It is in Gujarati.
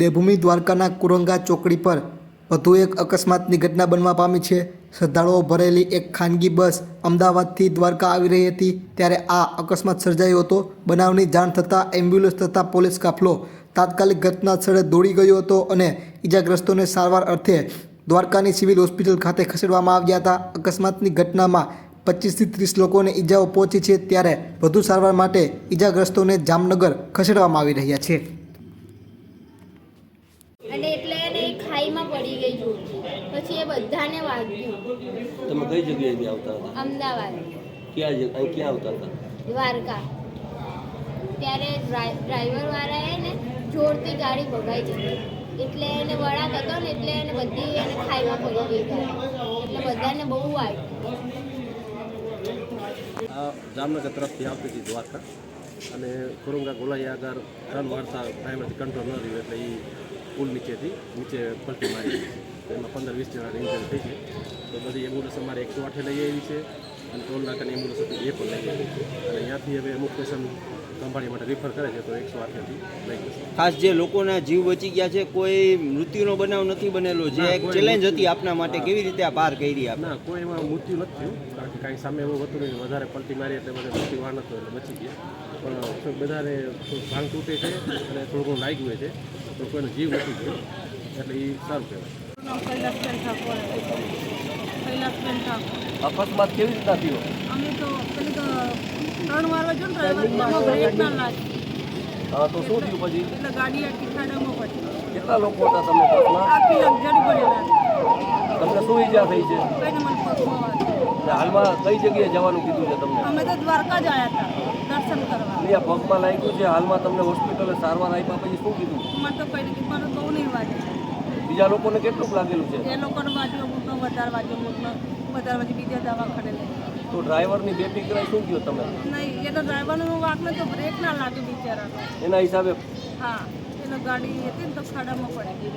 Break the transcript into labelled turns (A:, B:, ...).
A: દેવભૂમિ દ્વારકાના કુરંગા ચોકડી પર વધુ એક અકસ્માતની ઘટના બનવા પામી છે. શ્રદ્ધાળુઓ ભરેલી એક ખાનગી બસ અમદાવાદથી દ્વારકા આવી રહી હતી ત્યારે આ અકસ્માત સર્જાયો હતો. બનાવની જાણ થતાં એમ્બ્યુલન્સ તથા પોલીસ કાફલો તાત્કાલિક ઘટના સ્થળે દોડી ગયો હતો અને ઈજાગ્રસ્તોને સારવાર અર્થે દ્વારકાની સિવિલ હોસ્પિટલ ખાતે ખસેડવામાં આવ્યા હતા. અકસ્માતની ઘટનામાં પચીસથી ત્રીસ લોકોને ઈજાઓ પહોંચી છે ત્યારે વધુ સારવાર માટે ઈજાગ્રસ્તોને જામનગર ખસેડવામાં આવી રહ્યા છે
B: અને એટલે એને એ ખાઈમાં પડી ગઈ જોરથી પછી એ બધાને વાગ્યું.
C: તમે કઈ જગ્યાએથી આવતા હતા?
B: અમદાવાદ.
C: ક્યાં અહીં ક્યાં આવતા હતા?
B: દ્વારકા. ત્યારે ડ્રાઈવર વાળાએ ને જોરથી ગાડી ભગાઈ જતી. એટલે એને વળાક હતો ને એટલે એને બધી એને ખાઈમાં પડી ગઈ એટલે બધાને બહુ આવ્યું
D: આ જામનગર તરફથી આવતી હતી દ્વારકા. અને કુરુંગા આગળ ટર્ન વાળતા ડ્રાઈવરથી કંટ્રોલ ન રહ્યું એટલે એ પુલ નીચેથી નીચે પલટી મારી. એમાં પંદર વીસ જણા ઇન્જર થઈ છે તો બધી એમ્બ્યુલન્સ અમારે એકસો આઠે લઈ આવી છે અને ટોલ નાકાની એમ્બ્યુલન્સ હતી એ પણ લઈ આવી અને અહીંયાથી હવે અમુક પેશન્ટ સંભાળી માટે રિફર કરે છે તો એકસો આઠેથી લઈ જશે.
E: ખાસ જે લોકોના જીવ બચી ગયા છે કોઈ મૃત્યુનો બનાવ નથી બનેલો. જે એક ચેલેન્જ હતી આપના માટે કેવી રીતે આ પાર કરી આપ?
D: ના કોઈ એમાં મૃત્યુ નથી થયું કારણ કે કાંઈ સામે એવું હતું નહીં. વધારે પલટી મારી એટલે બધા મૃત્યુ વાર નતો એટલે બચી ગયા. પણ બધાને ભાંગ તૂટે છે અને થોડું ઘણું લાગ્યું છે તો કોઈનો જીવ નથી ગયો એટલે એ સારું કહેવાય.
F: કૈલાસબેન ઠાકોર. કૈલાસબેન ઠાકોર.
C: અકસ્માત કેવી રીતના થયો?
F: અમે તો પેલી તો ત્રણ વાર જો ને ડ્રાઈવર. એમાં બ્રેક ના લાગી
C: હા તો શું થયું પછી?
F: એટલે ગાડી આખી ખાડામાં પડી.
C: કેટલા લોકો હતા તમે બસમાં
F: આખી લક્ઝરી પડેલા
C: તમને શું ઈજા થઈ છે?
F: કઈને મને પગમાં.
C: હાલમાં કઈ જગ્યાએ જવાનું કીધું છે તમને?
F: અમે તો દ્વારકા જ આવ્યા હતા દર્શન કરવા.
C: અહીંયા પગમાં લાગ્યું છે હાલમાં તમને હોસ્પિટલે સારવાર આપ્યા પછી શું કીધું?
F: મને તો કઈ નથી મને બહુ નહીં વાગે.
C: બીજા લોકોને કેટલું લાગેલું છે?
F: એ લોકોને વાગ્યું અમુકનો વધારે વાગ્યું અમુકનો વધારે વાગ્યું બીજા દવાખાને લઈ
C: તો ડ્રાઈવરની બેફિકરાઈ શું ગયો તમે?
F: નહીં એ તો ડ્રાઈવરનું વાગ તો બ્રેક ના લાગ્યું બિચારાનો.
C: એના હિસાબે
F: હા એનો ગાડી હતી ને તો ખાડામાં પડી.